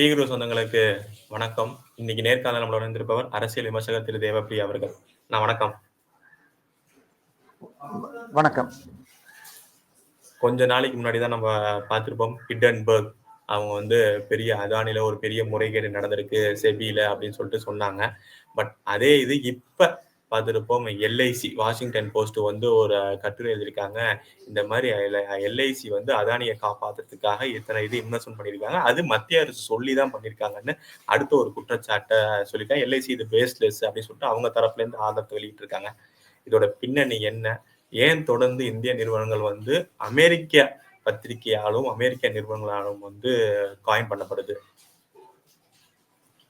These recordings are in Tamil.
பீகுரு சொந்தங்களுக்கு வணக்கம். இன்னைக்கு நேர்காணல் நம்மளோட இருந்திருப்பவர் அரசியல் விமர்சகர் திரு தேவப்பிரியா அவர்கள். நான் வணக்கம். வணக்கம். கொஞ்ச நாளைக்கு முன்னாடி தான் நம்ம பார்த்திருப்போம். ஹிடன்பர்க் அவங்க வந்து பெரிய அதானில ஒரு பெரிய முறைகேடு நடந்திருக்கு செபியில அப்படின்னு சொல்லிட்டு சொன்னாங்க. பட் அதே இது இப்ப பார்த்துருப்போம். எல்ஐசி வாஷிங்டன் போஸ்ட் வந்து ஒரு கட்டுரை எழுதியிருக்காங்க. இந்த மாதிரி எல்ஐசி வந்து அதானியை காப்பாத்துறதுக்காக இத்தனை இது இன்வெஸ்ட்மெண்ட் பண்ணியிருக்காங்க. அது மத்திய அரசு சொல்லி தான் பண்ணியிருக்காங்கன்னு அடுத்த ஒரு குற்றச்சாட்டை சொல்லியிருக்காங்க. எல்ஐசி இது பேஸ்லெஸ் அப்படின்னு சொல்லிட்டு அவங்க தரப்புலேருந்து ஆதரவு ஆதரத்தை வெளியிட்டு இருக்காங்க இதோட பின்னணி என்ன? ஏன் தொடர்ந்து இந்திய நிறுவனங்கள் வந்து அமெரிக்க பத்திரிகையாலும் அமெரிக்க நிறுவனங்களாலும் வந்து காயின் பண்ணப்படுது?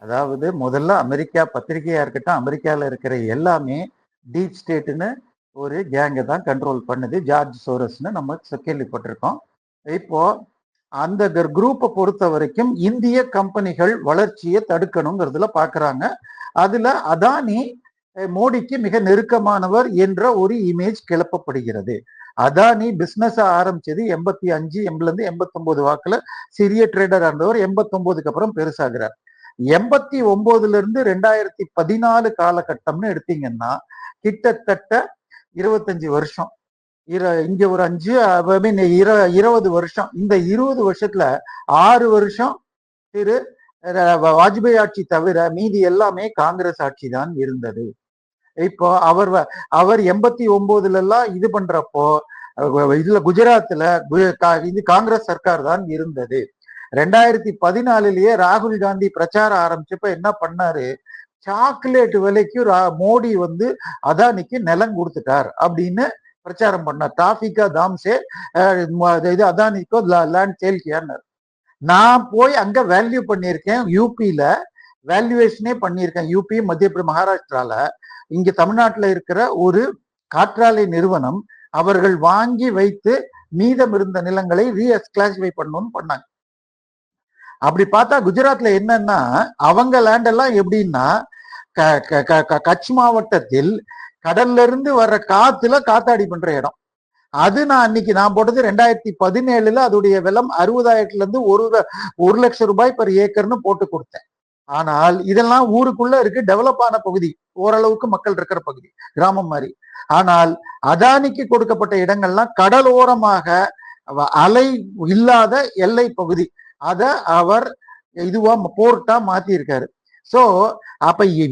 அதாவது முதல்ல அமெரிக்கா பத்திரிகையா இருக்கட்டும் அமெரிக்கால இருக்கிற எல்லாமே டீப் ஸ்டேட்டுன்னு ஒரு கேங்கை தான் கண்ட்ரோல் பண்ணுது. ஜார்ஜ் சோரஸ்னு நம்ம கேள்விப்பட்டிருக்கோம். இப்போ அந்த குரூப்பை பொறுத்த வரைக்கும் இந்திய கம்பெனிகள் வளர்ச்சியை தடுக்கணுங்கிறதுல பாக்குறாங்க. அதுல அதானி மோடிக்கு மிக நெருக்கமானவர் என்ற ஒரு இமேஜ் கிளப்பப்படுகிறது. அதானி பிசினஸ் ஆரம்பிச்சது எண்பத்தி அஞ்சு எண்பதுலேருந்து எண்பத்தி ஒன்பது வாக்குல. சிறிய ட்ரேடர் ஆனவர் எண்பத்தி ஒன்பதுக்கு அப்புறம் பெருசாகிறார். எண்பத்தி ஒன்பதுல இருந்து ரெண்டாயிரத்தி பதினாலு காலகட்டம்னு எடுத்தீங்கன்னா கிட்டத்தட்ட இருபத்தஞ்சு வருஷம். இர இங்க ஒரு அஞ்சு மீன் mean இர இருபது வருஷம். இந்த இருபது வருஷத்துல ஆறு வருஷம் திரு வாஜ்பாய் ஆட்சி தவிர மீதி எல்லாமே காங்கிரஸ் ஆட்சி தான் இருந்தது. இப்போ அவர் வ- அவர் எண்பத்தி ஒன்பதுல எல்லாம் இது பண்றப்போ இதுல குஜராத்ல கா- இது காங்கிரஸ் சர்க்கார் தான் இருந்தது. ரெண்டாயிரத்தி பதினாலுலயே ராகுல் காந்தி பிரச்சாரம் ஆரம்பிச்சப்ப என்ன பண்ணாரு? சாக்லேட் விலைக்கு மோடி வந்து அதானிக்கு நிலம் கொடுத்துட்டார் அப்படின்னு பிரச்சாரம் பண்ணார். டாபிகா தாம்சே இது அதானிக்கோ லேண்ட் சேல் நான் போய் அங்க வேல்யூ பண்ணியிருக்கேன் யூபியில வேல்யூவேஷனே பண்ணியிருக்கேன் யூபி மத்திய பிர- மகாராஷ்டிரால. இங்க தமிழ்நாட்டில் இருக்கிற ஒரு காற்றாலை நிறுவனம் அவர்கள் வாங்கி வைத்து மீதம் இருந்த நிலங்களை ரீஎஸ்கிளாசிஃபை பண்ணணும்னு பண்ணாங்க. அப்படி பார்த்தா குஜராத்ல என்னன்னா அவங்க லேண்ட் எல்லாம் எப்படின்னா க- க- க- க- கட்ச் மாவட்டத்தில் கடல்ல இருந்து வர்ற காத்துல காத்தாடி பண்ற இடம். அது நான் அன்னைக்கு நான் போட்டது ரெண்டாயிரத்தி பதினேழுல அதோடைய விலம் அறுபதாயிரத்துல இருந்து ஒரு ஒரு லட்சம் ரூபாய் பர் ஏக்கர்னு போட்டு கொடுத்தேன். ஆனால் இதெல்லாம் ஊருக்குள்ள இருக்கு டெவலப் ஆன பகுதி. ஓரளவுக்கு மக்கள் இருக்கிற பகுதி கிராமம் மாதிரி. ஆனால் அதானிக்கு கொடுக்கப்பட்ட இடங்கள்லாம் கடலோரமாக அலை இல்லாத எல்லை பகுதி. அத அவர் இதுவா போர்ட்டா மாத்தி இருக்காரு சோ அப்ப இ-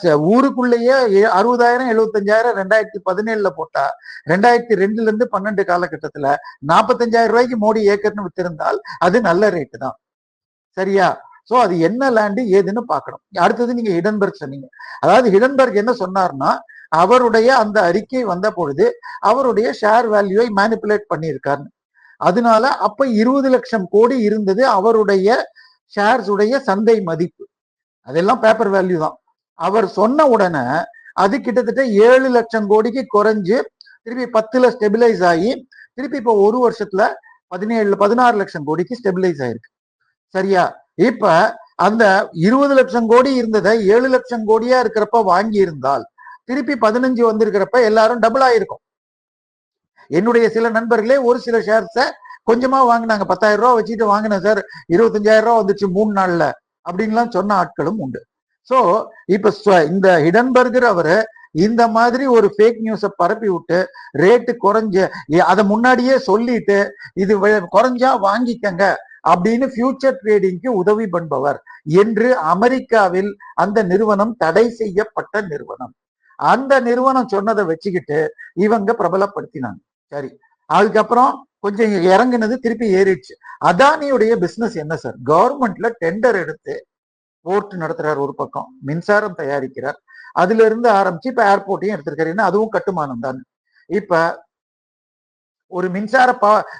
ச- ஊருக்குள்ளேயே அறுபதாயிரம் எழுபத்தஞ்சாயிரம் ரெண்டாயிரத்தி பதினேழுல போட்டா ரெண்டாயிரத்தி ரெண்டுல இருந்து பன்னெண்டு காலகட்டத்துல நாற்பத்தஞ்சாயிரம் ரூபாய்க்கு மோடி ஏக்கர்னு வித்திருந்தால் அது நல்ல ரேட்டு தான். சரியா? சோ அது என்ன லேண்டு ஏதுன்னு பார்க்கணும். அடுத்தது நீங்க ஹிடன்பர்க் சொன்னீங்க. அதாவது ஹிடன்பர்க் என்ன சொன்னார்னா அவருடைய அந்த அறிக்கை வந்த பொழுது அவருடைய ஷேர் வேல்யூவை மேனிப்புலேட் பண்ணியிருக்காருன்னு. அதனால அப்ப இருபது லட்சம் கோடி இருந்தது அவருடைய ஷேர்ஸ் உடைய சந்தை மதிப்பு. அதெல்லாம் பேப்பர் வேல்யூ தான். அவர் சொன்ன உடனே அது கிட்டத்தட்ட ஏழு லட்சம் கோடிக்கு குறைஞ்சு திருப்பி பத்துல ஸ்டெபிலைஸ் ஆகி திருப்பி இப்போ ஒரு வருஷத்துல பதினேழு பதினாறு லட்சம் கோடிக்கு ஸ்டெபிலைஸ் ஆயிருக்கு. சரியா? இப்ப அந்த இருபது லட்சம் கோடி இருந்ததை ஏழு லட்சம் கோடியா இருக்கிறப்ப வாங்கி இருந்தால் திருப்பி பதினஞ்சு வந்திருக்கிறப்ப எல்லாரும் டபுள் ஆயிருக்கும். என்னுடைய சில நண்பர்களே ஒரு சில ஷேர்ஸை கொஞ்சமா வாங்கினாங்க. பத்தாயிரம் ரூபாய் வச்சுட்டு வாங்கினேன் சார் இருபத்தஞ்சாயிரம் ரூபா வந்துச்சு மூணு நாள்ல. அப்படின்லாம் சொன்ன ஆட்களும் உண்டு. ஸோ இப்ப இந்த ஹிடன்பர்கர் அவரு இந்த மாதிரி ஒரு ஃபேக் நியூஸை பரப்பி விட்டு ரேட்டு குறைஞ்ச அதை முன்னாடியே சொல்லிட்டு இது குறைஞ்சா வாங்கிக்கங்க அப்படின்னு ஃபியூச்சர் ட்ரேடிங்க்கு உதவி பண்பவர் என்று அமெரிக்காவில் அந்த நிறுவனம் தடை செய்யப்பட்ட நிறுவனம். அந்த நிறுவனம் சொன்னதை வச்சுக்கிட்டு இவங்க பிரபலப்படுத்தினாங்க. சரி. அதுக்கப்புறம் கொஞ்சம் இறங்குனது திருப்பி ஏறிடுச்சு. அதானியுடைய பிசினஸ் என்ன சார் கவர்மெண்ட்ல டெண்டர் எடுத்து போர்ட் நடத்துறார் ஒரு பக்கம். மின்சாரம் தயாரிக்கிறார். அதுல இருந்து ஆரம்பிச்சு இப்ப ஏர்போர்ட்டையும் எடுத்திருக்காரு. ஏன்னா அதுவும் கட்டுமானம் தான். இப்ப ஒரு மின்சார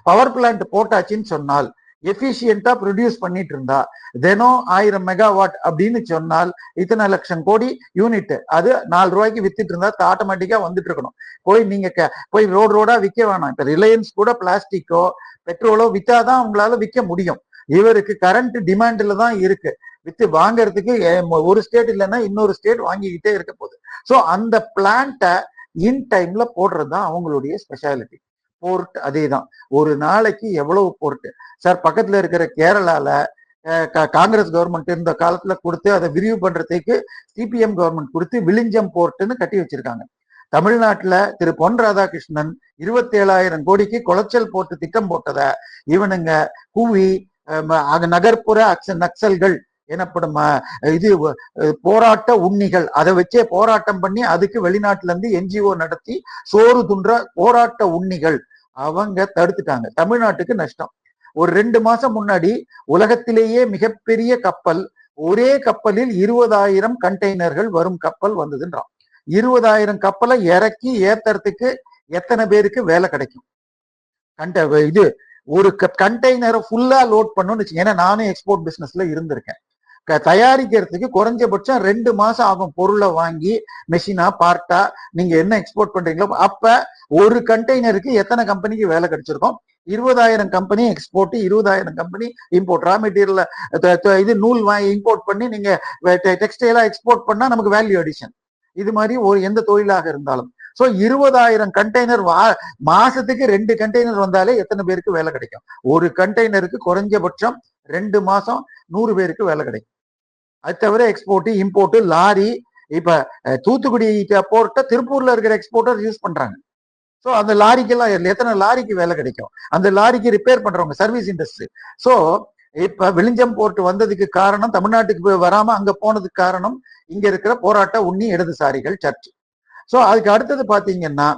பவர் பிளான்ட் போட்டாச்சுன்னு சொன்னால் எஃபிஷியண்டா ப்ரொடியூஸ் பண்ணிட்டு இருந்தா தினம் ஆயிரம் மெகாவாட் அப்படின்னு சொன்னால் இத்தனை லட்சம் கோடி யூனிட் அது நாலு ரூபாய்க்கு வித்துட்டு இருந்தா ஆட்டோமேட்டிக்கா வந்துட்டு இருக்கணும் போய் நீங்க க- போய் ரோடு ரோடா விற்க வேணாம். இப்ப ரிலையன்ஸ் கூட பிளாஸ்டிக்கோ பெட்ரோலோ வித்தாதான் உங்களால விற்க முடியும். இவருக்கு கரண்ட் டிமாண்ட்ல தான் இருக்கு. வித்து வாங்கறதுக்கு ஒரு ஸ்டேட் இல்லைன்னா இன்னொரு ஸ்டேட் வாங்கிக்கிட்டே இருக்க போகுது. ஸோ அந்த பிளான்ட்டை இன் டைம்ல போடுறது தான் அவங்களுடைய ஸ்பெஷாலிட்டி போர்ட் அதே தான் ஒரு நாளைக்கு எவ்வளவு போர்ட்? சார் பக்கத்துல இருக்கிற கேரளால காங்கிரஸ் கவர்மெண்ட் இருந்த காலத்துல கொடுத்து அதை விரிவு பண்றதுக்கு சிபிஎம் கவர்மெண்ட் கொடுத்து விழிஞ்சம் போர்ட்னு கட்டி வச்சிருக்காங்க. தமிழ்நாட்டுல திரு. பொன் ராதாகிருஷ்ணன் இருபத்தி ஏழாயிரம் கோடிக்கு குளச்சல் போட்டு திட்டம் போட்டத இவனுங்க கூவி நகர்ப்புற அக்ச நக்சல்கள் எனப்படும்? இது போராட்ட உண்ணிகள். அதை வச்சே போராட்டம் பண்ணி அதுக்கு வெளிநாட்டுல இருந்து என்ஜிஓ நடத்தி சோறு துன்ற போராட்ட உண்ணிகள். அவங்க தடுத்துட்டாங்க. தமிழ்நாட்டுக்கு நஷ்டம். ஒரு ரெண்டு மாசம் முன்னாடி உலகத்திலேயே மிகப்பெரிய கப்பல் ஒரே கப்பலில் இருபதாயிரம் கண்டெய்னர்கள் வரும் கப்பல் வந்ததுன்றான். இருபதாயிரம் கப்பலை இறக்கி ஏத்துறதுக்கு எத்தனை பேருக்கு வேலை கிடைக்கும்? கண்ட இது ஒரு கண்டெய்னரை ஃபுல்லா லோட் பண்ணணும்னு வச்சுங்க ஏன்னா நானும் எக்ஸ்போர்ட் பிசினஸ்ல இருந்திருக்கேன். தயாரிக்கிறதுக்கு குறைஞ்சபட்சம் ரெண்டு மாசம் ஆகும் பொருளை வாங்கி மெஷினா பார்ட்டா நீங்க என்ன எக்ஸ்போர்ட் பண்றீங்களோ அப்ப ஒரு கண்டெய்னருக்கு எத்தனை கம்பெனிக்கு வேலை கிடைச்சிருக்கும்? இருபதாயிரம் கம்பெனி எக்ஸ்போர்ட் இருபதாயிரம் கம்பெனி இம்போர்ட் ரா மெட்டீரியல் இது நூல் வாங்கி இம்போர்ட் பண்ணி நீங்க டெக்ஸ்டைலா எக்ஸ்போர்ட் பண்ணா நமக்கு வேல்யூ அடிஷன் இது மாதிரி ஒரு எந்த தொழிலாக இருந்தாலும். ஸோ இருபதாயிரம் கண்டெய்னர் வா மாசத்துக்கு ரெண்டு கண்டெய்னர் வந்தாலே எத்தனை பேருக்கு வேலை கிடைக்கும்? ஒரு கண்டெய்னருக்கு குறைஞ்சபட்சம் ரெண்டு மாசம் நூறு பேருக்கு வேலை கிடைக்கும். அது தவிர எக்ஸ்போர்ட்டு இம்போர்ட்டு லாரி இப்ப தூத்துக்குடி போர்ட்டை திருப்பூர்ல இருக்கிற எக்ஸ்போர்ட்டர் யூஸ் பண்றாங்க. ஸோ அந்த லாரிக்கெல்லாம் எல்ல- எத்தனை லாரிக்கு வேலை கிடைக்கும்? அந்த லாரிக்கு ரிப்பேர் பண்றவங்க சர்வீஸ் இண்டஸ்ட்ரி ஸோ இப்ப விழிஞ்சம் போர்ட் வந்ததுக்கு காரணம் தமிழ்நாட்டுக்கு போய் வராம அங்க போனதுக்கு காரணம் இங்க இருக்கிற போராட்ட உண்ணி இடதுசாரிகள் சர்ச்சு ஸோ அதுக்கு அடுத்தது பார்த்தீங்கன்னா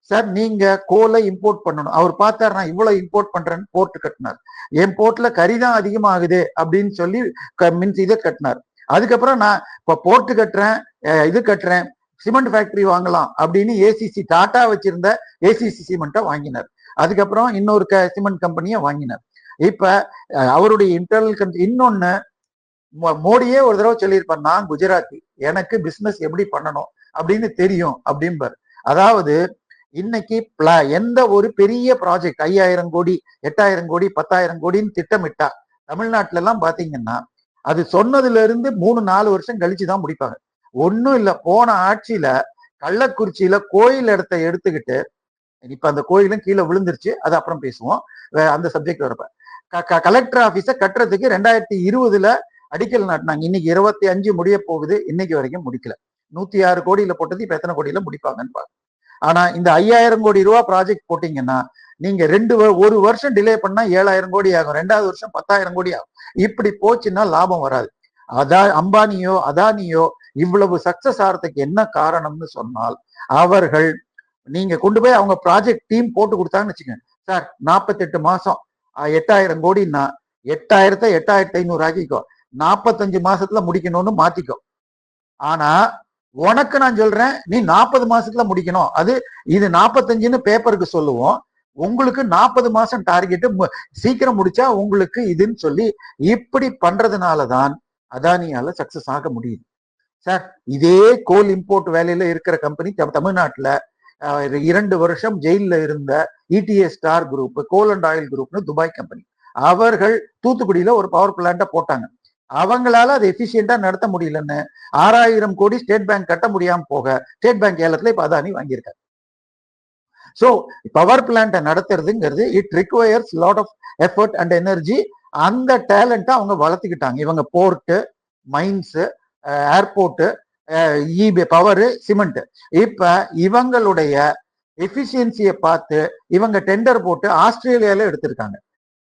சார் நீங்க கோலை இம்போர்ட் பண்ணணும். அவர் பார்த்தாரு நான் இவ்வளவு இம்போர்ட் பண்றேன்னு போர்ட் கட்டினார். என் போர்ட்ல கறி தான் அதிகமாகுது அப்படின்னு சொல்லி மீன்ஸ் இதை கட்டினார். அதுக்கப்புறம் நான் இப்ப போர்ட் கட்டுறேன் இது கட்டுறேன் சிமெண்ட் ஃபேக்டரி வாங்கலாம் அப்படின்னு ஏசிசி டாட்டா வச்சிருந்த ஏசிசி சிமெண்ட்டை வாங்கினார். அதுக்கப்புறம் இன்னொரு க சிமெண்ட் கம்பெனியை வாங்கினார். இப்ப அவருடைய இன்டர்னல் இன்னொன்னு மோ- மோடியே ஒரு தடவை சொல்லியிருப்பார் நான் குஜராத்தி. எனக்கு பிசினஸ் எப்படி பண்ணணும்? அப்படின்னு தெரியும் அப்படிம்பாரு. அதாவது இன்னைக்கு pla- எந்த ஒரு பெரிய ப்ராஜெக்ட் ஐயாயிரம் கோடி எட்டாயிரம் கோடி பத்தாயிரம் கோடின்னு திட்டமிட்டா தமிழ்நாட்டுல எல்லாம் பாத்தீங்கன்னா அது சொன்னதுல இருந்து மூணு நாலு வருஷம் கழிச்சு தான் முடிப்பாங்க. ஒன்றும் இல்லை போன ஆட்சியில கள்ளக்குறிச்சியில கோயில் இடத்த எடுத்துக்கிட்டு இப்ப அந்த கோயிலும் கீழே விழுந்துருச்சு அது அப்புறம் பேசுவோம். அந்த சப்ஜெக்ட் வரப்ப. க- கலெக்டர் ஆபீஸ கட்டுறதுக்கு ரெண்டாயிரத்தி இருபதுல அடிக்கல் நாட்டினாங்க. இன்னைக்கு இருபத்தி அஞ்சு முடிய போகுது இன்னைக்கு வரைக்கும் முடிக்கல. நூத்தி ஆறு கோடியில போட்டது இப்ப எத்தனை கோடியில முடிப்பாங்கன்னு பாருங்க. ஆனா இந்த ஐயாயிரம் கோடி ரூபா ப்ராஜெக்ட் போட்டீங்கன்னா நீங்க ரெண்டு வ- ஒரு வருஷம் டிலே பண்ணா ஏழாயிரம் கோடி ஆகும். ரெண்டாவது வருஷம் பத்தாயிரம் கோடி ஆகும். இப்படி போச்சுன்னா லாபம் வராது. அதா அம்பானியோ அதானியோ இவ்வளவு சக்சஸ் ஆகிறதுக்கு என்ன காரணம்னு சொன்னால் அவர்கள் நீங்க கொண்டு போய் அவங்க ப்ராஜெக்ட் டீம் போட்டு கொடுத்தாங்கன்னு வச்சுக்கோங்க. சார் நாற்பத்தெட்டு மாசம். எட்டாயிரம் கோடின்னா எட்டாயிரத்தை எட்டாயிரத்தி ஐநூறு ஆக்கிக்கோ. நாற்பத்தஞ்சு மாசத்துல முடிக்கணும்னு மாத்திக்கோ. ஆனா உனக்கு நான் சொல்றேன் நீ நாற்பது மாசத்துல முடிக்கணும். அது இது நாற்பத்தஞ்சுன்னு பேப்பருக்கு சொல்லுவோம். உங்களுக்கு நாற்பது மாசம் டார்கெட்டு சீக்கிரம் முடிச்சா உங்களுக்கு இதுன்னு சொல்லி இப்படி பண்றதுனாலதான் அதானியால சக்சஸ் ஆக முடியுது. சார் இதே கோல் இம்போர்ட் வேலையில இருக்கிற கம்பெனி தமிழ்நாட்டுல இரண்டு வருஷம் ஜெயிலில் இருந்த ETA star group coal and oil குரூப்னு Dubai company அவர்கள் தூத்துக்குடியில ஒரு பவர் பிளான்ட்ட போட்டாங்க. அவங்களால அதை எஃபிஷியண்டா நடத்த முடியலன்னு ஆறாயிரம் கோடி ஸ்டேட் பேங்க் கட்ட முடியாம போக ஸ்டேட் பேங்க் ஏலத்துல இப்ப அதானி வாங்கியிருக்காரு. சோ பவர் பிளான்ட்டை நடத்துறதுங்கிறது it requires lot of effort and energy அந்த டேலண்ட்டை அவங்க வளர்த்துக்கிட்டாங்க. இவங்க port mines airport EB power cement இப்ப இவங்களுடைய எஃபிஷியன்சியை பார்த்து இவங்க டெண்டர் போட்டு ஆஸ்திரேலியால எடுத்திருக்காங்க.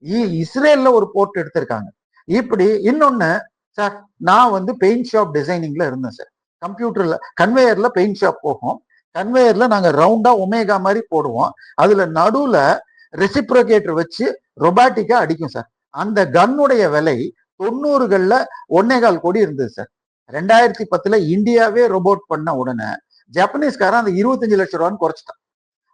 இ- இஸ்ரேல்ல ஒரு போர்ட் எடுத்திருக்காங்க. இப்படி இன்னொன்னு சார் நான் வந்து பெயிண்ட் ஷாப் டிசைனிங்ல இருந்தேன் சார் கம்ப்யூட்டர்ல கன்வேயர்ல பெயிண்ட் ஷாப் போகும். கன்வேயர்ல நாங்க ரவுண்டா ஒமேகா மாதிரி போடுவோம். அதுல நடுவுல ரெசிப்ரோகேட்டர் வச்சு ரொபாட்டிக்கா அடிக்கும் சார் அந்த கன்னுடைய விலை தொண்ணூறுகள்ல ஒன்னேகால் கோடி இருந்தது சார் ரெண்டாயிரத்தி பத்துல இந்தியாவே ரொபோட் பண்ண உடனே ஜப்பனீஸ்காரன் அந்த இருபத்தஞ்சு லட்சம் ரூபான்னு குறைச்சிட்டான்.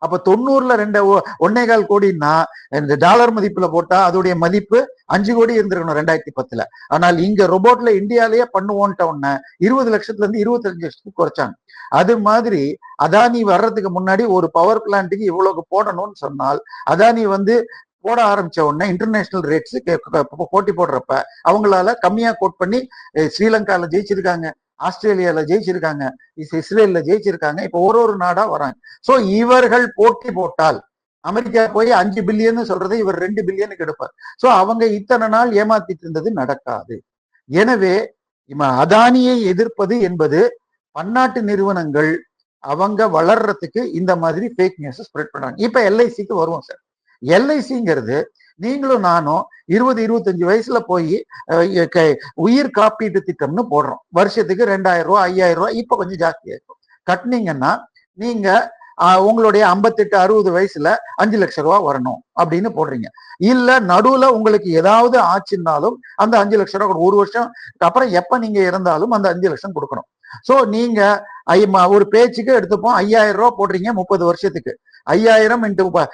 அப்ப தொண்ணூறுல ரெண்டு ஒ- ஒன்னேகால் கோடின்னா இந்த டாலர் மதிப்புல போட்டா அதோடைய மதிப்பு அஞ்சு கோடி இருந்திருக்கணும் ரெண்டாயிரத்தி பத்துல. ஆனால் இங்க ரோபோட்ல இந்தியாலேயே பண்ணுவோன்ட்ட உடனே இருபது லட்சத்துல இருந்து இருபத்தஞ்சு லட்சத்துக்கு குறைச்சாங்க. அது மாதிரி அதானி வர்றதுக்கு முன்னாடி ஒரு பவர் பிளான்ட்டுக்கு இவ்வளவு போடணும்னு சொன்னால் அதானி வந்து போட ஆரம்பிச்ச உடனே இன்டர்நேஷனல் ரேட்ஸ் போட்டி போடுறப்ப அவங்களால கம்மியா கோட் பண்ணி ஸ்ரீலங்கால ஜெயிச்சிருக்காங்க. ஆஸ்திரேலியால ஜெயிச்சிருக்காங்க. இஸ்- இஸ்ரேல்ல ஜெயிச்சிருக்காங்க. இப்ப ஒரு ஒரு நாடா வராங்க. சோ இவர்கள் போட்டி போட்டால் அமெரிக்கா போய் அஞ்சு பில்லியன் சொல்றதை இவர் ரெண்டு பில்லியனுக்கு எடுப்பார். சோ அவங்க இத்தனை நாள் ஏமாத்திட்டு இருந்தது நடக்காது. எனவே இம- அதானியை எதிர்ப்பது என்பது பன்னாட்டு நிறுவனங்கள் அவங்க வளர்றதுக்கு இந்த மாதிரி ஃபேக் நியூஸ் ஸ்ப்ரெட் பண்றாங்க. இப்ப எல்ஐசிக்கு வருவோம் சார் எல்ஐசிங்கிறது நீங்களும் நானும் இருபது இருபத்தஞ்சு வயசுல போய் க- உயிர் காப்பீட்டு திட்டம்னு போடுறோம். வருஷத்துக்கு ரெண்டாயிரம் ரூபா ஐயாயிரம் ரூபா இப்ப கொஞ்சம் ஜாஸ்தியா இருக்கும் கட்டினீங்கன்னா நீங்க உங்களுடைய ஐம்பத்தெட்டு அறுபது வயசுல அஞ்சு லட்சம் ரூபா வரணும் அப்படின்னு போடுறீங்க. இல்ல நடுவுல உங்களுக்கு ஏதாவது ஆச்சுன்னாலும் அந்த அஞ்சு லட்ச ரூபா ஒரு வருஷம் அப்புறம் எப்ப நீங்க இருந்தாலும் அந்த அஞ்சு லட்சம் கொடுக்கணும். சோ நீங்க ஐ- ஒரு பேச்சுக்கு எடுத்துப்போம் ஐயாயிரம் ரூபா போடுறீங்க முப்பது வருஷத்துக்கு. ஐயாயிரம் இன்ட்டு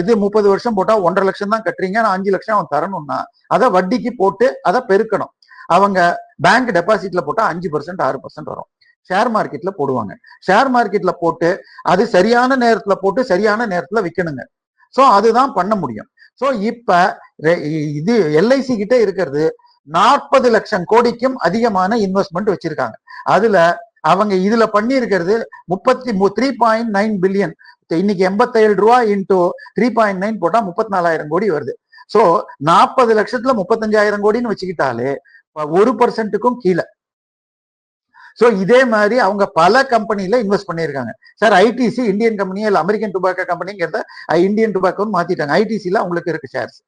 இது முப்பது வருஷம் போட்டா ஒன்றரை லட்சம் தான் கட்டுறீங்க. நான் அஞ்சு லட்சம் அவன் தரணும்னா அதை வட்டிக்கு போட்டு அதை பெருக்கணும். அவங்க பேங்க் டெபாசிட்ல போட்டா அஞ்சு பர்சன்ட் ஆறு பர்சன்ட் வரும். ஷேர் மார்க்கெட்ல போடுவாங்க. ஷேர் மார்க்கெட்ல போட்டு அது சரியான நேரத்துல போட்டு சரியான நேரத்துல விற்கணுங்க ஸோ அதுதான் பண்ண முடியும். ஸோ இப்ப இது எல்ஐசி கிட்ட இருக்கிறது நாற்பது லட்சம் கோடிக்கும் அதிகமான இன்வெஸ்ட்மெண்ட் வச்சிருக்காங்க. அதுல அவங்க இதுல பண்ணி இருக்கிறது முப்பத்தி த்ரீ பாயிண்ட் நைன் பில்லியன் இன்னைக்கு எண்பத்தேழு ரூபா இன்டூ த்ரீ பாயிண்ட் நைன் போட்டா முப்பத்தி நாலாயிரம் கோடி வருது. சோ நாற்பது லட்சத்துல முப்பத்தஞ்சாயிரம் கோடின்னு வச்சுக்கிட்டாலே ஒரு பர்சன்ட்டுக்கும் கீழே. சோ இதே மாதிரி அவங்க பல கம்பெனில இன்வெஸ்ட் பண்ணியிருக்காங்க. சார் ஐடிசி இந்தியன் கம்பெனியா இல்ல அமெரிக்கன் டுபாக்கோ கம்பெனிங்கிறத இந்தியன் டுபாக்கோன்னு மாத்திட்டாங்க. ஐடிசில அவங்களுக்கு இருக்கு ஷேர்ஸ்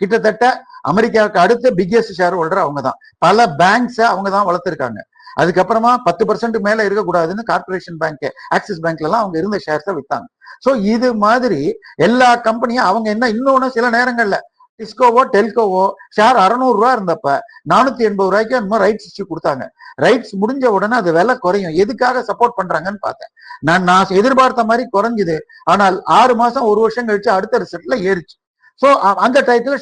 கிட்டத்தட்ட அமெரிக்காவுக்கு அடுத்த பிக்கெஸ்ட் ஷேர் ஹோல்டர் அவங்க தான். பல பேங்க்ஸ் அவங்க தான் வளர்த்துருக்காங்க. அதுக்கப்புறமா பத்து பர்சன்ட் மேல இருக்கக்கூடாதுன்னு கார்பரேஷன் பேங்க் ஆக்சிஸ் பேங்க்ல எல்லாம் அவங்க இருந்த ஷேர்ஸை வித்தாங்க. சோ இது மாதிரி எல்லா கம்பெனியும் அவங்க என்ன இன்னொன்னு சில நேரங்கள்ல டிஸ்கோவோ டெல்கோவோ ஷேர் அறுநூறு ரூபா இருந்தப்ப நானூத்தி எண்பது ரூபாய்க்கு என்னமோ ரைட்ஸ் இஷ்யூ கொடுத்தாங்க. ரைட்ஸ் முடிஞ்ச உடனே அது விலை குறையும். எதுக்காக சப்போர்ட் பண்றாங்கன்னு பார்த்தேன். நான் நான் எதிர்பார்த்த மாதிரி குறைஞ்சுது. ஆனால் ஆறு மாசம் ஒரு வருஷம் கழிச்சு அடுத்த ரிசல்ட்ல ஏறிச்சு. ஸோ அந்த டயத்துல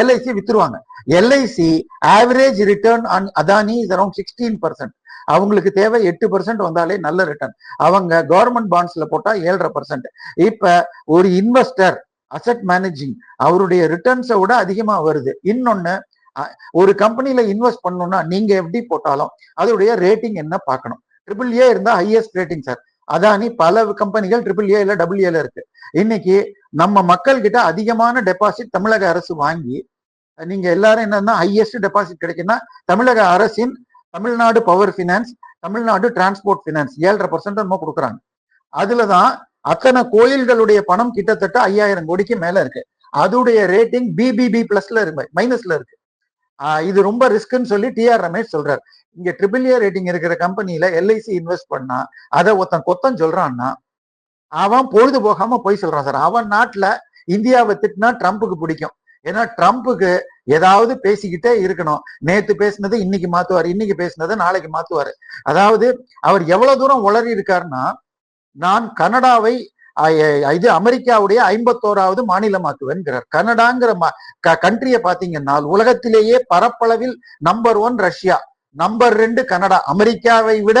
LIC வித்துருவாங்க. LIC average return on Adani is around sixteen percent அவங்களுக்கு தேவை எட்டு பர்சன்ட் வந்தாலே நல்ல ரிட்டர்ன் அவங்க கவர்மெண்ட் பாண்ட்ஸ்ல போட்டா ஏழரை பர்சன்ட் இப்ப ஒரு இன்வெஸ்டர் அசெட் மேனேஜிங் அவருடைய ரிட்டர்ன்ஸை விட அதிகமா வருது. இன்னொன்னு ஒரு கம்பெனியில இன்வெஸ்ட் பண்ணணும்னா நீங்க எப்படி போட்டாலும் அதோடைய ரேட்டிங் என்ன பார்க்கணும்? ட்ரிபிள் ஏ இருந்தா ஹையஸ்ட் ரேட்டிங் சார் அதானி பல கம்பெனிகள் ட்ரிபிள் ஏல டபுள் ஏல இருக்கு. இன்னைக்கு நம்ம மக்கள் கிட்ட அதிகமான டெபாசிட் தமிழக அரசு வாங்கி நீங்க எல்லாரும் என்னன்னா ஹையஸ்ட் டெபாசிட் கிடைக்குன்னா தமிழக அரசின் Tamil Nadu power finance Tamil Nadu transport finance ஏழரை பர்சன்ட் நம்ம கொடுக்குறாங்க. அதுலதான் அத்தனை கோயில்களுடைய பணம் கிட்டத்தட்ட ஐயாயிரம் கோடிக்கு மேல இருக்கு. அதுடைய ரேட்டிங் பிபிபி பிளஸ்ல இருக்கு மைனஸ்ல இருக்கு. ஆஹ் இது ரொம்ப ரிஸ்க்னு சொல்லி டிஆர் ரமேஷ் சொல்றாரு. இங்க ட்ரிபிள் ஏ ரேட்டிங் இருக்கிற கம்பெனில எல்ஐசி இன்வெஸ்ட் பண்ணா அதை ஒருத்தன் கொத்தம் சொல்றான்னா அவன் பொழுது போகாம போய் சொல்றான் சார். அவன் நாட்டுல இந்தியாவை திட்டினா ட்ரம்ப்புக்கு பிடிக்கும். ஏன்னா ட்ரம்ப்புக்கு ஏதாவது பேசிக்கிட்டே இருக்கணும். நேத்து பேசினது இன்னைக்கு மாத்துவார் இன்னைக்கு பேசினதை நாளைக்கு மாத்துவாரு. அதாவது அவர் எவ்வளவு தூரம் உளறி இருக்காருன்னா நான் கனடாவை இது அமெரிக்காவுடைய ஐம்பத்தோராவது மாநிலமாக்குவேன்கிறார். கனடாங்கிற கண்ட்ரிய பாத்தீங்கன்னா உலகத்திலேயே பரப்பளவில் நம்பர் ஒன் ரஷ்யா. நம்பர் ரெண்டு கனடா அமெரிக்காவை விட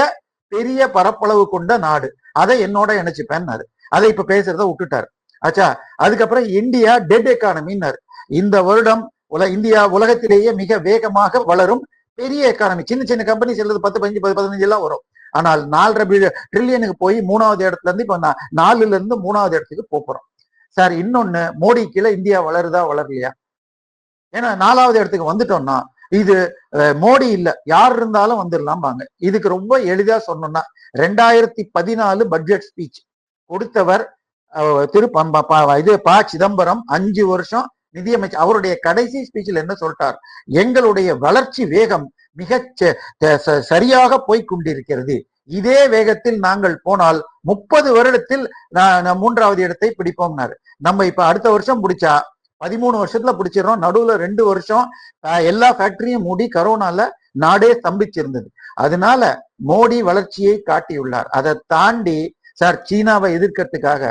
பெரிய பரப்பளவு கொண்ட நாடு. அதை என்னோட இணைச்சுப்பேன்னாரு அதை இப்ப பேசுறத விட்டுட்டாரு. ஆச்சா அதுக்கப்புறம் இந்தியா டெட் எக்கானமின்னாரு இந்த வருடம் உல இந்தியா உலகத்திலேயே மிக வேகமாக வளரும் பெரிய எக்கானமி சின்ன சின்ன கம்பெனி செல்றது பத்து பதினஞ்சு பத்து பதினஞ்சு எல்லாம் வரும். ஆனால் நாலரை ட்ரில்லியனுக்கு போய் மூணாவது இடத்துல இருந்து இப்ப நாலுல இருந்து மூணாவது இடத்துக்கு போறோம். சார் இன்னொன்னு மோடி கீழே இந்தியா வளருதா வளரலையா? ஏன்னா நாலாவது இடத்துக்கு வந்துட்டோம்னா இது மோடி இல்ல. யார் இருந்தாலும் வந்துடலாம் வாங்க. இதுக்கு ரொம்ப எளிதா சொன்னோம்னா ரெண்டாயிரத்தி பதினாலு பட்ஜெட் ஸ்பீச் கொடுத்தவர் திரு இது ப சிதம்பரம் அஞ்சு வருஷம் நிதியமைச்சர் அவருடைய கடைசி ஸ்பீச்சில் என்ன சொல்லிட்டார்? எங்களுடைய வளர்ச்சி வேகம் மிக சரியாக போய் கொண்டிருக்கிறது. இதே வேகத்தில் நாங்கள் போனால் முப்பது வருடத்தில் மூன்றாவது இடத்தை பிடிப்போம்னாரு. நம்ம இப்ப அடுத்த வருஷம் பிடிச்சா பதிமூணு வருஷத்துல பிடிச்சிடறோம். நடுவுல ரெண்டு வருஷம் அஹ், எல்லா ஃபேக்டரியும் மூடி கரோனால நாடே ஸ்தம்பிச்சிருந்தது. அதனால மோடி வளர்ச்சியை காட்டியுள்ளார். அதை தாண்டி சார் சீனாவை எதிர்க்கிறதுக்காக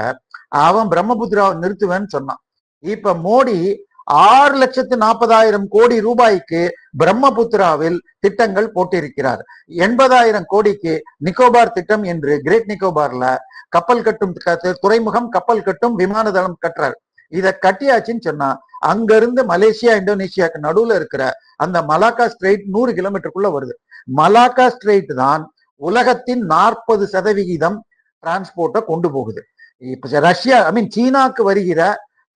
அவன் பிரம்மபுத்திராவை நிறுத்துவேன்னு சொன்னான். இப்ப மோடி ஆறு லட்சத்து நாற்பதாயிரம் கோடி ரூபாய்க்கு பிரம்மபுத்திராவில் திட்டங்கள் போட்டிருக்கிறார். எண்பதாயிரம் கோடிக்கு நிக்கோபார் திட்டம் என்று கிரேட் நிக்கோபார்ல கப்பல் கட்டும் துறைமுகம் கப்பல் கட்டும் விமான தளம் கட்டுறார். இதை கட்டியாச்சுன்னு சொன்னா அங்கிருந்து மலேசியா இந்தோனேஷியாக்கு நடுவுல இருக்கிற அந்த மலாக்கா ஸ்ட்ரெயிட் நூறு கிலோமீட்டருக்குள்ள வருது. மலாக்கா ஸ்ட்ரெயிட் தான் உலகத்தின் நாற்பது சதவிகிதம் டிரான்ஸ்போர்ட்டை கொண்டு போகுது. இப்ப ரஷ்யா ஐ மீன் சீனாக்கு வருகிற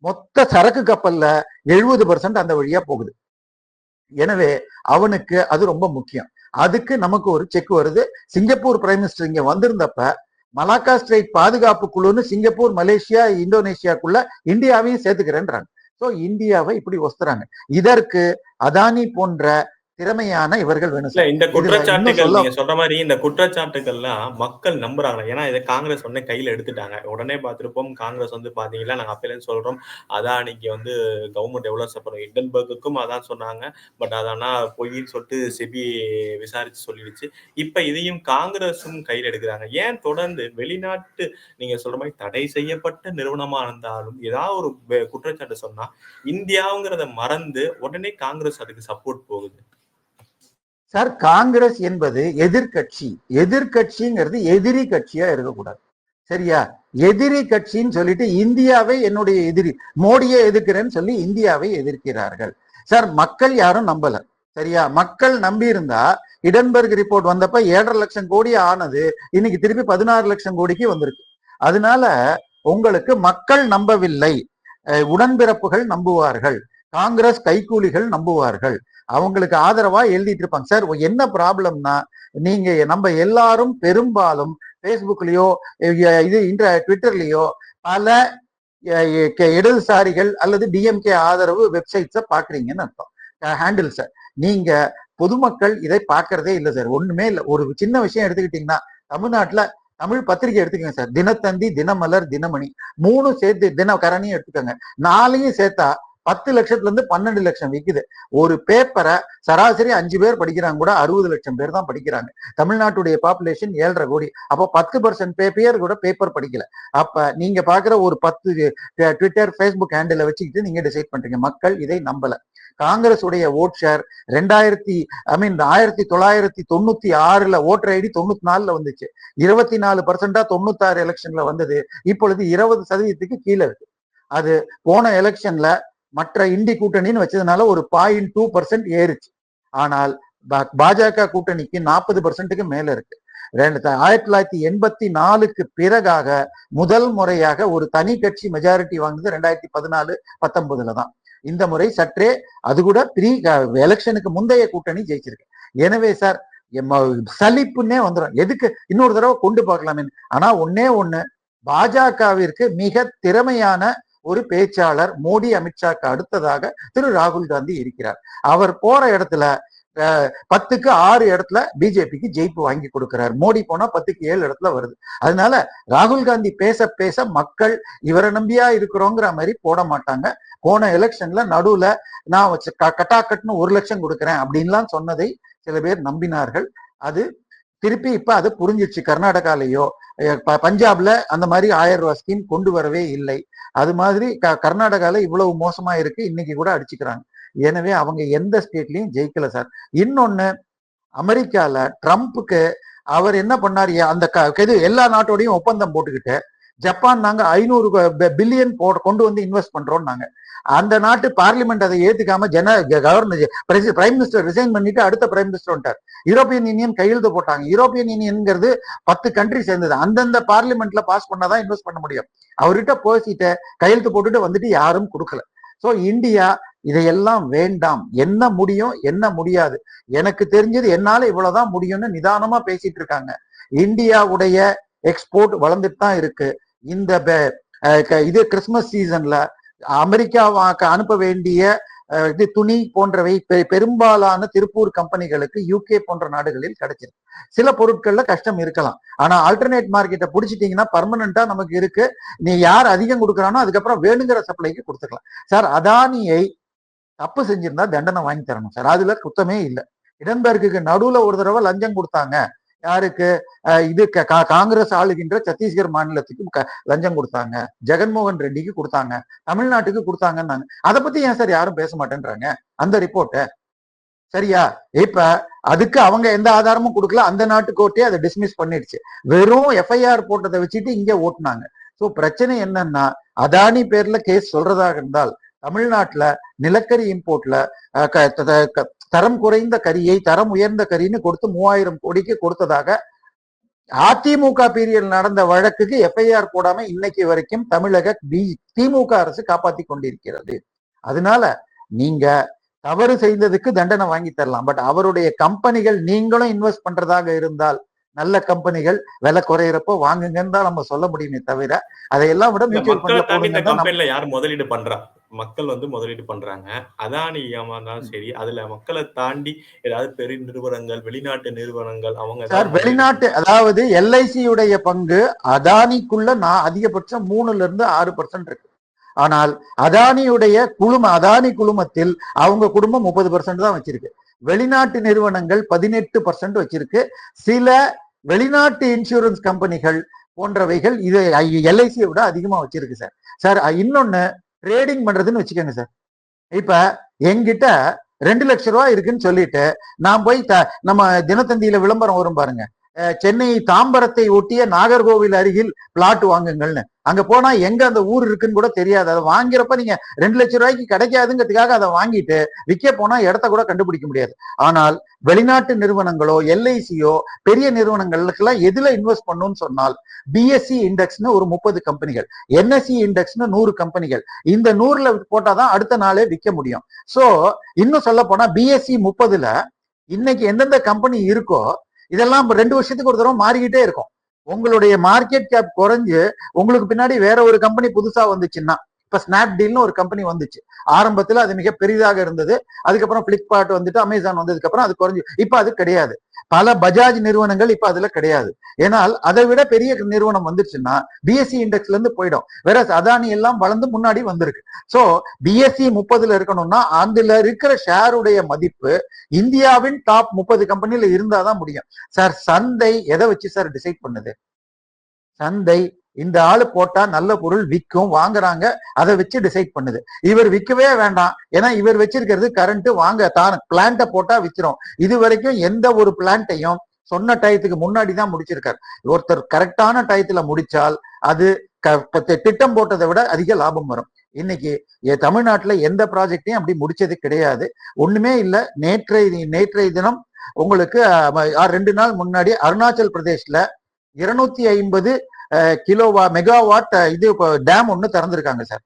மொத்த சரக்கு கப்பல்ல எழுபது பர்சன்ட் அந்த வழியா போகுது. எனவே அவனுக்கு அது ரொம்ப முக்கியம். அதுக்கு நமக்கு ஒரு செக் வருது. சிங்கப்பூர் பிரைம் மினிஸ்டர் இங்க வந்திருந்தப்ப மலாக்கா ஸ்ட்ரைட் பாதுகாப்பு குழுன்னு சிங்கப்பூர் மலேசியா இந்தோனேஷியாக்குள்ள இந்தியாவையும் சேர்த்துக்கிறேன்றாங்க. ஸோ இந்தியாவை இப்படி ஒஸ்துறாங்க இதற்கு அதானி போன்ற திறமையான இவர்கள் வேணும் இந்த குற்றச்சாட்டுகள் நீங்க சொல்ற மாதிரி இந்த குற்றச்சாட்டுகள்லாம் மக்கள் நம்புறாங்க. ஏன்னா இதை காங்கிரஸ் உடனே கையில எடுத்துட்டாங்க. உடனே பார்த்திருப்போம் காங்கிரஸ் வந்து பாத்தீங்கன்னா நாங்க இருந்து சொல்றோம் அதானிக்கு வந்து கவர்மெண்ட் எவ்வளவு சப்போர்ட் ஹிண்டன்பர்க்குக்கும் அதான் சொன்னாங்க. பட் அதானா பொய்ன்னு சொல்லிட்டு செபி விசாரிச்சு சொல்லிடுச்சு. இப்ப இதையும் காங்கிரஸும் கையில் எடுக்கிறாங்க. ஏன் தொடர்ந்து வெளிநாட்டு நீங்க சொல்ற மாதிரி தடை செய்யப்பட்ட நிறுவனமா இருந்தாலும் ஏதாவது ஒரு குற்றச்சாட்டு சொன்னா இந்தியாவுங்கிறத மறந்து உடனே காங்கிரஸ் அதுக்கு சப்போர்ட் போகுது. சார் காங்கிரஸ் என்பது எதிர்க்கட்சி. எதிர்க்கட்சிங்கிறது எதிரி கட்சியா இருக்கக்கூடாது. சரியா? எதிரி கட்சின்னு சொல்லிட்டு இந்தியாவை என்னுடைய எதிரி மோடியை எதிர்க்கிறேன்னு சொல்லி இந்தியாவை எதிர்க்கிறார்கள். சார் மக்கள் யாரும் நம்பல. சரியா? மக்கள் நம்பி இருந்தா இடன்பர்க் ரிப்போர்ட் வந்தப்ப ஏழரை லட்சம் கோடி ஆனது இன்னைக்கு திருப்பி பதினாறு லட்சம் கோடிக்கு வந்திருக்கு. அதனால உங்களுக்கு மக்கள் நம்பவில்லை. உடன்பிறப்புகள் நம்புவார்கள். காங்கிரஸ் கைக்கூலிகள் நம்புவார்கள். அவங்களுக்கு ஆதரவா எழுதிட்டு இருப்பாங்க. சார் என்ன ப்ராப்ளம்னா நீங்க நம்ம எல்லாரும் பெரும்பாலும் ஃபேஸ்புக்லயோ இது இன்ற ட்விட்டர்லயோ பல இடதுசாரிகள் அல்லது டிஎம்கே ஆதரவு வெப்சைட்ஸை பாக்குறீங்கன்னு அர்த்தம். ஹேண்டில்ஸ நீங்க பொதுமக்கள் இதை பார்க்கறதே இல்லை சார் ஒண்ணுமே இல்லை. ஒரு சின்ன விஷயம் எடுத்துக்கிட்டீங்கன்னா தமிழ்நாட்டுல தமிழ் பத்திரிகை எடுத்துக்கோங்க சார் தினத்தந்தி தினமலர் தினமணி. மூணு சேர்த்து தினகரனையும் எடுத்துக்கோங்க. நாலையும் சேர்த்தா பத்து லட்சத்துல இருந்து பன்னெண்டு லட்சம் விற்குது ஒரு பேப்பரை சராசரி அஞ்சு பேர் படிக்கிறாங்க கூட அறுபது லட்சம் பேர் தான் படிக்கிறாங்க. தமிழ்நாட்டுடைய பாப்புலேஷன் ஏழரை கோடி. அப்போ பத்து பர்சன்ட் பேப்பர் கூட பேப்பர் படிக்கல. அப்ப நீங்க பாக்குற ஒரு பத்து ட்விட்டர் ஃபேஸ்புக் ஹேண்டில வச்சுக்கிட்டு நீங்க டிசைட் பண்றீங்க. மக்கள் இதை நம்பல. காங்கிரஸ் உடைய ஓட் ஷேர் ரெண்டாயிரத்தி ஐ மீன் ஆயிரத்தி தொள்ளாயிரத்தி தொண்ணூத்தி ஆறுல ஓட்டர் ஐடி தொண்ணூத்தி நாலுல வந்துச்சு. இருபத்தி நாலு பர்சன்டா தொண்ணூத்தாறு எலெக்ஷன்ல வந்தது. இப்பொழுது இருபது சதவீதத்துக்கு கீழே இருக்கு. அது போன எலெக்ஷன்ல மற்ற இந்தி கூட்டணின்னு வச்சதுனால ஒரு பாயிண்ட் டூ பர்சன்ட் ஏறுச்சு. ஆனால் பா- பாஜக கூட்டணிக்கு நாற்பது பர்சன்ட்டுக்கு மேல இருக்கு. ரெண்டு ஆயிரத்தி தொள்ளாயிரத்தி எண்பத்தி நாலுக்கு பிறகாக முதல் முறையாக ஒரு தனி கட்சி மெஜாரிட்டி வாங்குது ரெண்டாயிரத்தி பதினாலு பத்தொன்பதுல தான். இந்த முறை சற்றே அது கூட ப்ரீ எலெக்ஷனுக்கு முந்தைய கூட்டணி ஜெயிச்சிருக்கு. எனவே சார் சலிப்புன்னே வந்துடும் எதுக்கு இன்னொரு தடவை கொண்டு பார்க்கலாமே ஆனா ஒன்னே ஒண்ணு பாஜகவிற்கு மிக திறமையான ஒரு பேச்சாளர் மோடி அமித்ஷாக்கு அடுத்ததாக திரு ராகுல் காந்தி இருக்கிறார். அவர் போற இடத்துல பத்துக்கு ஆறு இடத்துல பிஜேபிக்கு ஜெயிப்பு வாங்கி கொடுக்கிறார். மோடி போனா பத்துக்கு ஏழு இடத்துல வருது. அதனால ராகுல் காந்தி பேச பேச மக்கள் இவரை நம்பியா இருக்கிறோங்கிற மாதிரி போட மாட்டாங்க. போன எலெக்ஷன்ல நடுவுல நான் வச்சு க- ஒரு லட்சம் கொடுக்குறேன் அப்படின்லாம் சொன்னதை சில பேர் நம்பினார்கள். அது திருப்பி இப்ப அது புரிஞ்சிச்சு கர்நாடகாலேயோ பஞ்சாப்ல அந்த மாதிரி ஆயிரம் ரூபாய் ஸ்கீம் கொண்டு வரவே இல்லை. அது மாதிரி க- கர்நாடகால இவ்வளவு மோசமா இருக்கு. இன்னைக்கு கூட அடிச்சுக்கிறாங்க. எனவே அவங்க எந்த ஸ்டேட்லயும் ஜெயிக்கல சார். இன்னொன்னு அமெரிக்கால ட்ரம்ப்புக்கு அவர் என்ன பண்ணார்? அந்த க- இது எல்லா நாட்டோடையும் ஒப்பந்தம் போட்டுக்கிட்டு ஜப்பான் நாங்க ஐநூறு பில்லியன் போட கொண்டு வந்து இன்வெஸ்ட் பண்றோம்னாங்க. அந்த நாட்டு பார்லிமெண்ட் அதை ஏத்துக்காம ஜன கவர்னர் பிரைம் மினிஸ்டர் ரிசைன் பண்ணிட்டு அடுத்த பிரைம் மினிஸ்டர் வந்துட்டார். யூரோப்பியன் யூனியன் கையெழுத்து போட்டாங்க. யூரோப்பியன் யூனியன்ங்கிறது பத்து கண்ட்ரி சேர்ந்தது. அந்தந்த பார்லிமெண்ட்ல பாஸ் பண்ணாதான் இன்வெஸ்ட் பண்ண முடியும். அவர்கிட்ட பேசிட்டு கையெழுத்து போட்டுட்டு வந்துட்டு யாரும் கொடுக்கல. சோ இந்தியா இதையெல்லாம் வேண்டாம். என்ன முடியும் என்ன முடியாது? எனக்கு தெரிஞ்சது என்னால இவ்வளவுதான் முடியும்னு நிதானமா பேசிட்டு இருக்காங்க. இந்தியாவுடைய எக்ஸ்போர்ட் வளர்ந்துட்டு தான் இருக்கு. இந்த இது கிறிஸ்துமஸ் சீசன்ல அமெரிக்காவாக்கு அனுப்ப வேண்டிய அஹ், இது துணி போன்றவை பெ- பெரும்பாலான திருப்பூர் கம்பெனிகளுக்கு யூகே போன்ற நாடுகளில் கிடைச்சிருக்கு சில பொருட்கள்ல கஷ்டம் இருக்கலாம். ஆனா ஆல்டர்னேட் மார்க்கெட்டை பிடிச்சிட்டீங்கன்னா பர்மனண்டா நமக்கு இருக்கு. நீ யார் அதிகம் கொடுக்குறானோ அதுக்கப்புறம் வேணுங்கிற சப்ளைக்கு கொடுத்துக்கலாம். சார் அதானியை தப்பு செஞ்சிருந்தா தண்டனை வாங்கி தரணும். சார் அதுல குத்தமே இல்லை. இடன்பேருக்கு நடுவுல ஒரு தடவை லஞ்சம் கொடுத்தாங்க. யாருக்கு? இது க- காங்கிரஸ் ஆளுகின்ற சத்தீஸ்கர் மாநிலத்துக்கு க- லஞ்சம் கொடுத்தாங்க. ஜெகன்மோகன் ரெட்டிக்கு கொடுத்தாங்க. தமிழ்நாட்டுக்கு கொடுத்தாங்கன்னாங்க. அதை பத்தி ஏன் சார் யாரும் பேச மாட்டேன்றாங்க? அந்த ரிப்போர்ட்டை. சரியா? இப்ப அதுக்கு அவங்க எந்த ஆதாரமும் கொடுக்கல. அந்த நாட்டு கோர்ட்டே அதை டிஸ்மிஸ் பண்ணிடுச்சு. வெறும் எஃப்ஐஆர் போட்டதை வச்சுட்டு இங்க ஓட்டுனாங்க. ஸோ பிரச்சனை என்னன்னா அதானி பேர்ல கேஸ் சொல்றதாக இருந்தால் தமிழ்நாட்டுல நிலக்கரி இம்போர்ட்ல தரம் குறைந்த கரியை தரம் உயர்ந்த கரின்னு கொடுத்து மூவாயிரம் கோடிக்கு கொடுத்ததாக அதிமுக பீரியட் நடந்த வழக்குக்கு எஃப்ஐஆர் போடாம இன்னைக்கு வரைக்கும் தமிழக பி திமுக அரசு காப்பாத்தி கொண்டிருக்கிறது. அதனால நீங்க தவறு செய்ததுக்கு தண்டனை வாங்கி தரலாம். பட் அவருடைய கம்பெனிகள் நீங்களும் இன்வெஸ்ட் பண்றதாக இருந்தால் நல்ல கம்பெனிகள் விலை குறையிறப்போ வாங்குங்கன்னு தான் நம்ம சொல்ல முடியுமே தவிர அதையெல்லாம் விட மியூச்சுவல் ஃபண்ட்ல போடுங்க யார் முதலீடு பண்றா? மக்கள் வந்து முதலீடு பண்றாங்க. அதானி இருந்தாலும் சரி. அதுல மக்களை தாண்டி ஏதாவது பெரிய நிறுவனங்கள் வெளிநாட்டு நிறுவனங்கள் அவங்க சார் வெளிநாட்டு அதாவது எல்ஐசி உடைய பங்கு அதானிக்குள்ள நான் அதிகபட்சம் மூணுல இருந்து ஆறு பர்சன்ட் இருக்கு. ஆனால் அதானியுடைய குழும அதானி குழுமத்தில் அவங்க குடும்பம் முப்பது பர்சன்ட் தான் வச்சிருக்கு. வெளிநாட்டு நிறுவனங்கள் பதினெட்டு பர்சன்ட் வச்சிருக்கு. சில வெளிநாட்டு இன்சூரன்ஸ் கம்பெனிகள் போன்றவைகள் இது எல்ஐசியை விட அதிகமா வச்சிருக்கு சார். சார் இன்னொன்னு ட்ரேடிங் பண்றதுன்னு வச்சுக்கோங்க சார் இப்ப எங்கிட்ட ரெண்டு லட்சம் ரூபாய் இருக்குன்னு சொல்லிட்டு நான் போய் த- நம்ம தினத்தந்தியில விளம்பரம் வரும் பாருங்க. சென்னை தாம்பரத்தை ஒட்டிய நாகர்கோவில் அருகில் பிளாட் வாங்குங்கள்னு. அங்க போனா எங்க அந்த ஊர் இருக்குன்னு கூட தெரியாது. அதை வாங்குறப்ப நீங்க ரெண்டு லட்சம் ரூபாய்க்கு கிடைக்காதுங்கிறதுக்காக அதை வாங்கிட்டு விற்க போனா இடத்த கூட கண்டுபிடிக்க முடியாது. ஆனால் வெளிநாட்டு நிறுவனங்களோ எல்ஐசியோ பெரிய நிறுவனங்களுக்கெல்லாம் எதுல இன்வெஸ்ட் பண்ணணும்னு சொன்னால் பிஎஸ்சி இண்டெக்ஸ்னு ஒரு முப்பது கம்பெனிகள் என்எஸ்சி இண்டெக்ஸ்னு நூறு கம்பெனிகள் இந்த நூறுல போட்டாதான் அடுத்த நாளே விற்க முடியும். சோ இன்னும் சொல்ல போனா பிஎஸ்சி முப்பதுல இன்னைக்கு எந்தெந்த கம்பெனி இருக்கோ இதெல்லாம் ரெண்டு வருஷத்துக்கு ஒரு தடவை மாறிக்கிட்டே இருக்கும். உங்களுடைய மார்க்கெட் கேப் குறைஞ்சு உங்களுக்கு பின்னாடி வேற ஒரு கம்பெனி புதுசா வந்துச்சுன்னா இப்ப ஸ்னாப்டீல்னு ஒரு கம்பெனி வந்துச்சு. ஆரம்பத்துல அது மிக பெரிதாக இருந்தது. அதுக்கப்புறம் பிளிப்கார்ட் வந்துட்டு அமேசான் வந்ததுக்கு அப்புறம் அது குறைஞ்சு இப்ப அது கிடையாது. பல பஜாஜ் நிறுவனங்கள் இப்ப அதுல கிடையாது. ஏன்னால் அதை விட பெரிய நிறுவனம் வந்துருச்சுன்னா பிஎஸ்சி இண்டெக்ஸ்ல இருந்து போயிடும். வேற அதானி எல்லாம் வளர்ந்து முன்னாடி வந்திருக்கு. சோ பிஎஸ்சி முப்பதுல இருக்கணும்னா அதுல இருக்கிற ஷேருடைய மதிப்பு இந்தியாவின் டாப் முப்பது கம்பெனில இருந்தாதான் முடியும். சார் சந்தை எதை வச்சு சார் டிசைட் பண்ணுது? சந்தை இந்த ஆளு போட்டா நல்ல பொருள் விற்கும் வாங்குறாங்க அதை வச்சு டிசைட் பண்ணுது. இவர் விற்கவே வேண்டாம். ஏன்னா இவர் வச்சிருக்கிறது கரண்ட் வாங்க தான் பிளான்ட்டை போட்டா விற்கிறோம் இது வரைக்கும் எந்த ஒரு பிளான்ட்டையும் சொன்ன டயத்துக்கு முன்னாடி தான் முடிச்சிருக்காரு. ஒருத்தர் கரெக்டான டயத்துல முடிச்சால் அது க- திட்டம் போட்டதை விட அதிக லாபம் வரும். இன்னைக்கு எ- தமிழ்நாட்டுல எந்த ப்ராஜெக்டையும் அப்படி முடிச்சது கிடையாது. ஒண்ணுமே இல்லை. நேற்றைய நேற்றைய தினம் உங்களுக்கு ரெண்டு நாள் முன்னாடி அருணாச்சல் பிரதேஷ்ல இருநூத்தி ஐம்பது கிலோவா மெகாவாட் இது டேம் ஒன்று திறந்திருக்காங்க சார்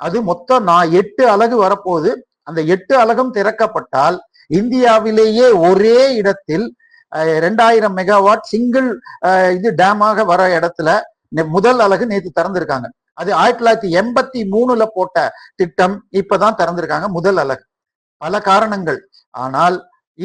அது மொத்தம் நான் எட்டு அலகு வரப்போகுது. அந்த எட்டு அலகும் திறக்கப்பட்டால் இந்தியாவிலேயே ஒரே இடத்தில் ரெண்டாயிரம் மெகாவாட் சிங்கிள் இது டேமாக வர இடத்துல முதல் அலகு நேற்று திறந்திருக்காங்க. அது ஆயிரத்தி தொள்ளாயிரத்தி எண்பத்தி மூணுல போட்ட திட்டம் இப்பதான் திறந்திருக்காங்க முதல் அலகு. பல காரணங்கள். ஆனால்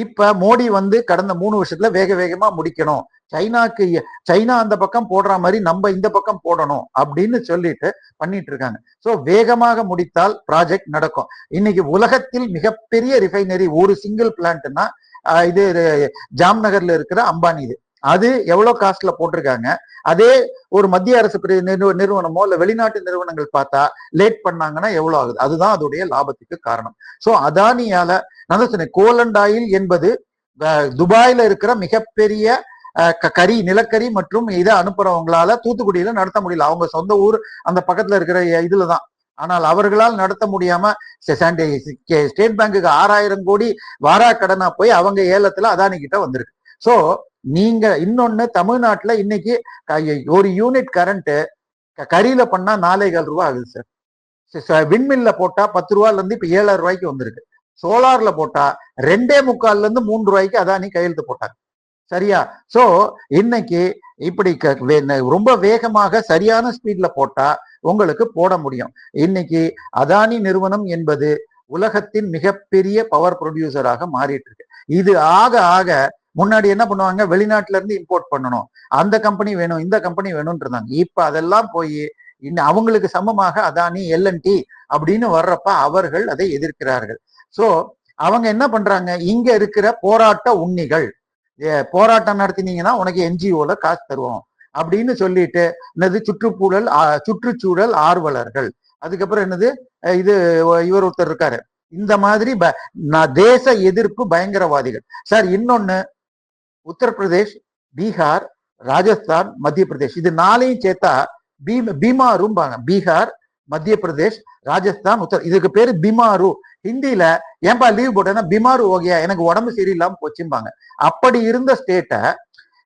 இப்ப மோடி வந்து கடந்த மூணு வருஷத்துல வேக வேகமா முடிக்கணும். சைனாக்கு சைனா அந்த பக்கம் போடுற மாதிரி நம்ம இந்த பக்கம் போடணும் அப்படின்னு சொல்லிட்டு பண்ணிட்டு இருக்காங்க. ஸோ வேகமாக முடித்தால் ப்ராஜெக்ட் நடக்கும். இன்னைக்கு உலகத்தில் மிகப்பெரிய ரிஃபைனரி ஒரு சிங்கிள் பிளான்ட்னா இது ஜாம்நகர்ல இருக்கிற அம்பானி இது. அது எவ்வளோ காஸ்ட்ல போட்டிருக்காங்க? அதே ஒரு மத்திய அரசு நிறுவனமோ இல்ல வெளிநாட்டு நிறுவனங்கள் பார்த்தா லேட் பண்ணாங்கன்னா எவ்வளவு ஆகுது? அதுதான் அதோடைய லாபத்துக்கு காரணம். சோ அதானியால நான் சொன்னேன் கோலண்ட் ஆயில் என்பது துபாயில இருக்கிற மிகப்பெரிய கறி க- நிலக்கரி மற்றும் இதை அனுப்புறவங்களால தூத்துக்குடியில நடத்த முடியல. அவங்க சொந்த ஊர் அந்த பக்கத்துல இருக்கிற இதுலதான். ஆனால் அவர்களால் நடத்த முடியாம ஸ்டேட் பேங்குக்கு ஆறாயிரம் கோடி வாரா கடனா போய் அவங்க ஏலத்துல அதானி கிட்ட வந்திருக்கு. சோ நீங்க இன்னொன்னு தமிழ்நாட்டுல இன்னைக்கு ஒரு யூனிட் கரண்ட் கரியில பண்ணா நாலேகால் ரூபாய் ஆகுது சார். விண்மில்ல போட்டா பத்து ரூபால இருந்து இப்ப ஏழாயிரம் ரூபாய்க்கு வந்திருக்கு. சோலார்ல போட்டா ரெண்டே முக்கால்ல இருந்து மூன்று ரூபாய்க்கு அதானி கையெழுத்து போட்டாங்க. சரியா? சோ இன்னைக்கு இப்படி க- வே- ரொம்ப வேகமாக சரியான ஸ்பீட்ல போட்டா உங்களுக்கு போட முடியும். இன்னைக்கு அதானி நிறுவனம் என்பது உலகத்தின் மிகப்பெரிய பவர் ப்ரொடியூசராக மாறிட்டு இருக்கு இது ஆக ஆக முன்னாடி என்ன பண்ணுவாங்க? வெளிநாட்டுல இருந்து இம்போர்ட் பண்ணணும். அந்த கம்பெனி வேணும் இந்த கம்பெனி வேணும்னு இருந்தாங்க. இப்ப அதெல்லாம் போய் இன்னும் அவங்களுக்கு சமமாக அதானி எல்என்டி அப்படின்னு வர்றப்ப அவர்கள் அதை எதிர்க்கிறார்கள். சோ அவங்க என்ன பண்றாங்க? இங்க இருக்கிற போராட்ட உண்ணிகள் போராட்டம் நடத்தினீங்கன்னா உனக்கு என்ஜிஓல காசு தருவோம். அப்படின்னு சொல்லிட்டு என்னது சுற்றுச்சூழல் சுற்றுச்சூழல் ஆர்வலர்கள். அதுக்கப்புறம் என்னது இது இவர் ஒருத்தர் இருக்காரு. இந்த மாதிரி ப- நான் தேச எதிர்ப்பு பயங்கரவாதிகள். சார் இன்னொன்னு உத்தரப்பிரதேஷ் பீகார் ராஜஸ்தான் மத்திய பிரதேஷ் இது நாளையும் சேர்த்தா பீம பீமாரும்பாங்க பீகார் மத்திய பிரதேஷ் ராஜஸ்தான் உத்தர் இதுக்கு பேரு பிமாரு. ஹிந்தில ஏன்பா லீவ் போட்டேன்னா பிமாரு ஓகே எனக்கு உடம்பு சரியில்லாம போச்சும்பாங்க. அப்படி இருந்த ஸ்டேட்டை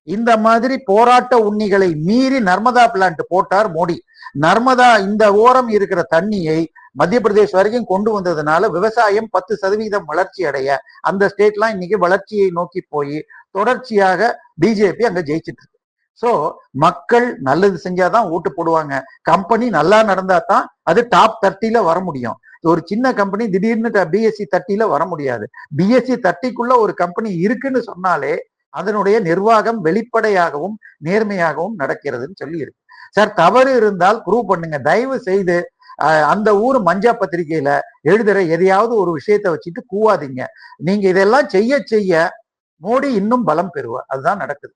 இந்த மாதிரி போராட்ட உண்ணிகளை மீறி நர்மதா பிளான்ட் போட்டார் மோடி. நர்மதா இந்த ஓரம் இருக்கிற தண்ணியை மத்திய பிரதேஷ் வரைக்கும் கொண்டு வந்ததுனால விவசாயம் பத்து சதவீதம் வளர்ச்சி அடைய அந்த ஸ்டேட்லாம் இன்னைக்கு வளர்ச்சியை நோக்கி போய் தொடர்ச்சியாக பிஜேபி அங்க ஜெயிச்சிட்டு இருக்கு. ஸோ மக்கள் நல்லது செஞ்சாதான் ஓட்டு போடுவாங்க. கம்பெனி நல்லா நடந்தா தான் அது டாப் தேர்ட்டில வர முடியும். ஒரு சின்ன கம்பெனி திடீர்னு பிஎஸ்சி தேர்ட்டில வர முடியாது. பிஎஸ்சி தேர்ட்டிக்குள்ள ஒரு கம்பெனி இருக்குன்னு சொன்னாலே அதனுடைய நிர்வாகம் வெளிப்படையாகவும் நேர்மையாகவும் நடக்கிறதுன்னு சொல்லி இருக்கு சார் தவறு இருந்தால் ப்ரூவ் பண்ணுங்க. தயவு செய்து அந்த ஊர் மஞ்சா பத்திரிகையில எழுதுற எதையாவது ஒரு விஷயத்தை வச்சுட்டு கூவாதீங்க. நீங்க இதெல்லாம் செய்ய செய்ய மோடி இன்னும் பலம் பெறுவார். அதுதான் நடக்குது.